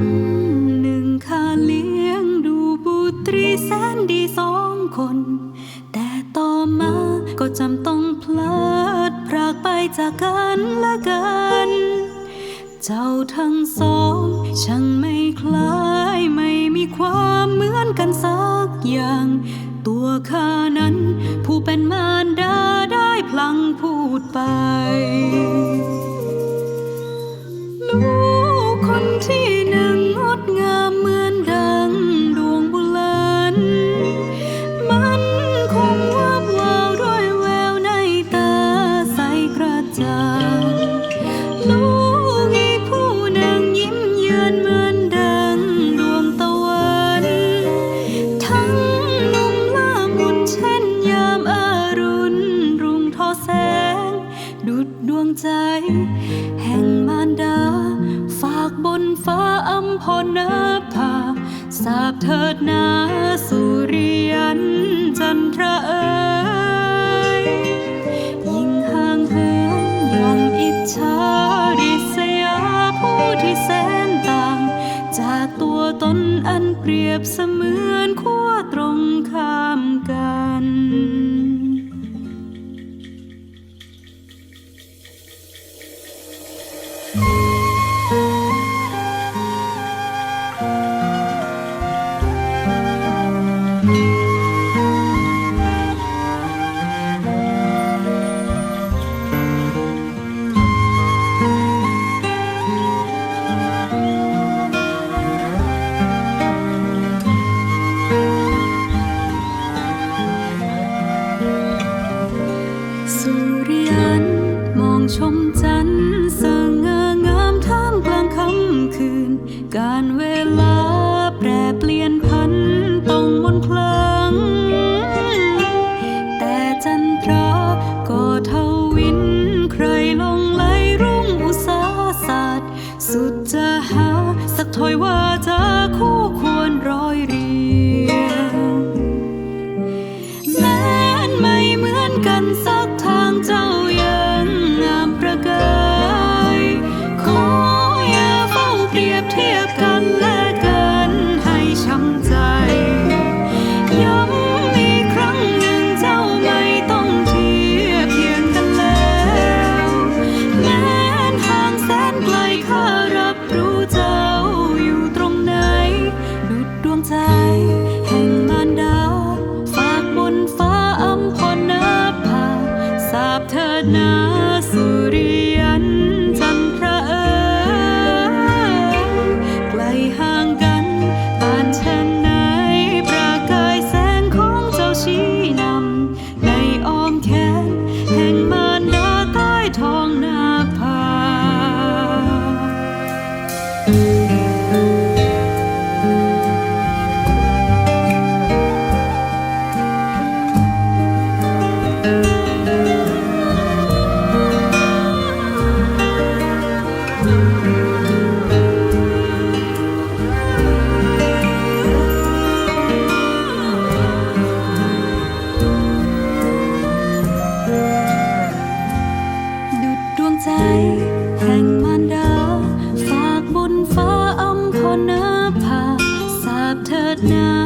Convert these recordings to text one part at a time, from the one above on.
ง งพลัดพรากไปจากกันและกัน เจ้าทั้งสองช่างไม่คล้ายไม่มีความเหมือนกันสักอย่าง ตัวข้านั้น ผู้เป็นมารดาได้พลังพูดไป ลูกคนที่ ใจ แห่งมารดา ฝากบนฟ้าอัมพรนภาสาบเถิดนาสุริยันจันทราเอ๋ยยิ่งห่างเหินย่อมอิจฉาริษยาผู้ที่แสนต่าง จากตัวตนอันเปรียบเสมือนขั้ สุริยันมองชมจันทร์สง่างามท่ามกลางค่ำคืน การเวลาแปรเปลี่ยนพันต้องมนต์คลัง แต่จันทราก็เทวิน ใครลงไหลรุ่งอุตสาศาสตร์ สุดจะหาสักถ้อยว่าจะคู่ควรร้อยเรียงแม้นไม่เหมือนกันสักทางเจ้า บ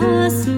us